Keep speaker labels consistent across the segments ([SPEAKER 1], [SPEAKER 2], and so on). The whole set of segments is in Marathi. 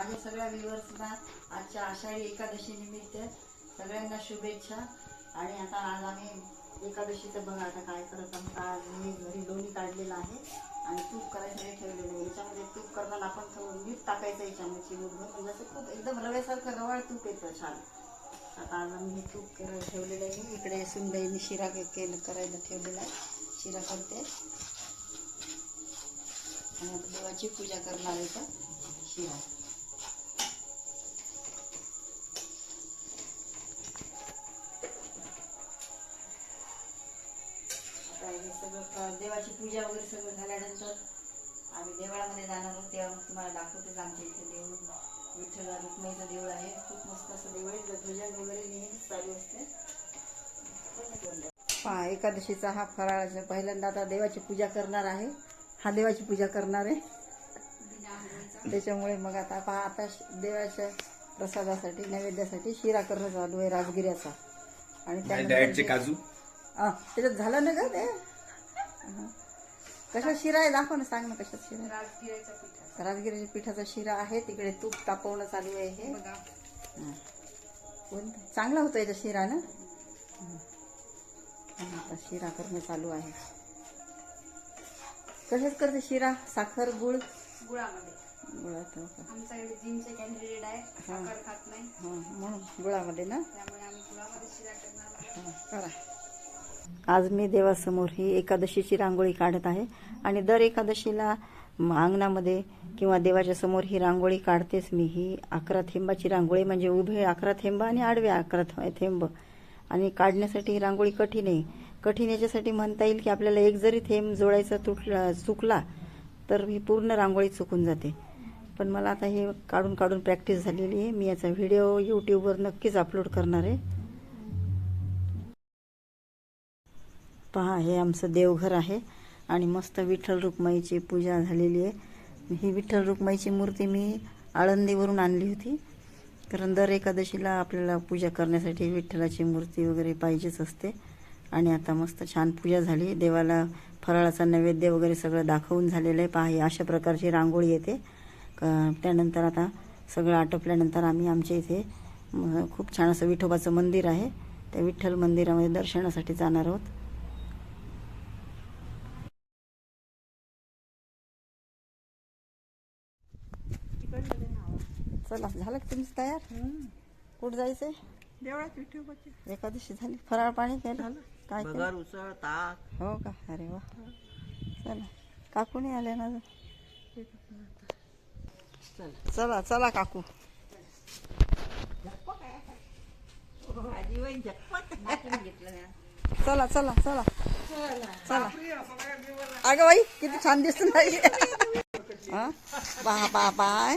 [SPEAKER 1] माझ्या सगळ्या व्ह्युअर्सना आजच्या आषाढी एकादशी निमित्त सगळ्यांना शुभेच्छा. आणि आता आज आम्ही एकादशीचं बघा आता काय करत आहोत. आज मी घरी लोणी काढलेलं आहे आणि तूप करायसाठी ठेवलेलं आहे. याच्यामध्ये तूप करताना आपण थोडं मीठ टाकायचं याच्यामध्ये चिमूटभर म्हणजे असं खूप एकदम रव्यासारखं रवाळ तूप येतं छान. आता आज आम्ही हे तूप कर ठेवलेलं आहे. इकडे सुनबाईने शिरा केलं करायला ठेवलेला आहे. शिरा करते. आणि आता देवाची पूजा करणार आहे का शिरा. सगळं क- देवाची पूजा वगैरे सगळं झाल्यानंतर आम्ही देवळामध्ये जाणार आहोत. तेव्हा मग तुम्हाला दाखवतेच आमच्या इथे देऊळ. विठ्ठल रुक्माईचं देऊळ आहे. खूप मस्त असं देऊळ आहे. ध्वजन वगैरे नेहमीच चालू असते. पहा एकादशीचा हा फराळाचा पहिल्यांदा आता देवाची पूजा करणार आहे. हा देवाची पूजा करणार आहे. त्याच्यामुळे मग आता पहा आता देवाच्या प्रसादासाठी नैवेद्यासाठी शिरा करणं चालू आहे राजगिऱ्याचा. आणि
[SPEAKER 2] डाएटचे काजू.
[SPEAKER 1] आ, त्याच्यात झालं ना ग ते? हा. कशा शिरा आहे? दाखव ना सांग ना कशात शिरा आहे?
[SPEAKER 3] राजगिराच्या पिठाचा.
[SPEAKER 1] राजगिरीच्या पिठाचा शिरा आहे. तिकडे तूप तापवणं चालू आहे हे. हा. कोणतं? चांगला होतो याचा शिरा ना? आता शिरा करणं चालू आहे. कशाच करते शिरा? साखर गुळ?
[SPEAKER 3] गुळामध्ये.
[SPEAKER 1] गुळात हो का?
[SPEAKER 3] आमच्याकडे जिमचे कॅन्डिडेट आहे. साखर खात नाही.
[SPEAKER 1] हं, म्हणून गुळामध्ये ना?
[SPEAKER 3] त्यामुळे आम्ही गुळामध्ये शिरा करणार
[SPEAKER 1] करा. आज मी देवासमोर ही एकादशीची रांगोळी काढत आहे. आणि दर एकादशीला अंगणामध्ये किंवा देवाच्या समोर ही रांगोळी काढतेच मी. ही अकरा थेंबाची रांगोळी म्हणजे उभे अकरा थेंब आणि आडवे अकरा थेंब. आणि काढण्यासाठी ही रांगोळी कठीण आहे. कठीण याच्यासाठी म्हणता येईल की आपल्याला एक जरी थेंब जोडायचा तुटला चुकला तर ही पूर्ण रांगोळी चुकून जाते. पण मला आता हे काढून काढून प्रॅक्टिस झालेली आहे. मी याचा व्हिडिओ यूट्यूबवर नक्कीच अपलोड करणार आहे. पहा हे आमचं देवघर आहे आणि मस्त विठ्ठल रुक्माईची पूजा झालेली आहे. ही विठ्ठल रुक्माईची मूर्ती मी आळंदीवरून आणली होती. कारण दर एकादशीला आपल्याला पूजा करण्यासाठी विठ्ठलाची मूर्ती वगैरे पाहिजेच असते. आणि आता मस्त छान पूजा झाली. देवाला फराळाचा नैवेद्य वगैरे सगळं दाखवून झालेलं आहे. पहा अशा प्रकारची रांगोळी येते. क- त्यानंतर आता सगळं आटोपल्यानंतर आम्ही आमच्या इथे खूप छान असं विठोबाचं मंदिर आहे. त्या विठ्ठल मंदिरामध्ये दर्शनासाठी जाणार आहोत. चला झालं का तुमचं तयार? कुठं जायचंय?
[SPEAKER 3] देवळात विठोबाची
[SPEAKER 1] एकादशी झाली. फराळ पाणी केलं. काय केलं?
[SPEAKER 4] उसळ ताक.
[SPEAKER 1] हो का? अरे वा. चला. काकू नाही आले ना अजून? चला चला काकू. चला चला चला. चला. अगं बाई किती छान दिसून राहिली हा? पहा पहा पाय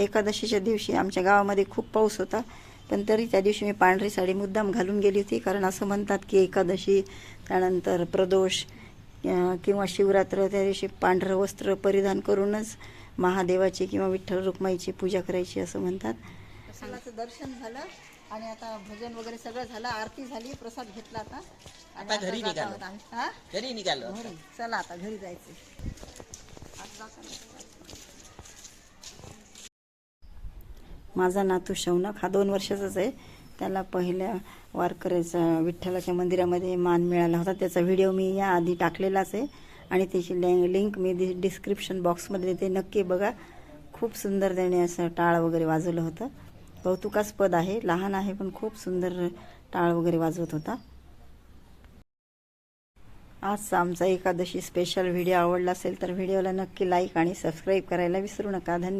[SPEAKER 1] एकादशीच्या दिवशी आमच्या गावामध्ये खूप पाऊस होता. पण तरी त्या दिवशी मी पांढरी साडी मुद्दाम घालून गेली होती. कारण असं म्हणतात की एकादशी त्यानंतर प्रदोष किंवा शिवरात्र त्या दिवशी पांढरं वस्त्र परिधान करूनच महादेवाची किंवा विठ्ठल रुक्माईची पूजा करायची असं म्हणतात. दर्शन झालं आणि आता भजन वगैरे सगळं झालं. आरती झाली प्रसाद घेतला आता. आणि
[SPEAKER 2] आता घरी निघालो.
[SPEAKER 1] हा?
[SPEAKER 2] घरी निघालो.
[SPEAKER 1] चला आता घरी जायचं. माझा नातू शौनक हा दोन वर्षाचाच आहे. त्याला पहिल्या वारकऱ्याचा विठ्ठलाच्या मंदिरामध्ये मान मिळाला होता. त्याचा व्हिडिओ मी या आधी टाकलेलाच आहे आणि त्याची लँग लिंक मी डि डिस्क्रिप्शन बॉक्समध्ये देते. नक्की बघा. खूप सुंदर त्याने असं टाळ वगैरे वाजवलं होतं. कौतुकास्पद आहे. लहान आहे पण खूप सुंदर टाळ वगैरे वाजवत होता. आजचा आमचा एकादशी स्पेशल व्हिडिओ आवडला असेल तर व्हिडिओला नक्की लाईक आणि सबस्क्राईब करायला विसरू नका. धन्यवाद.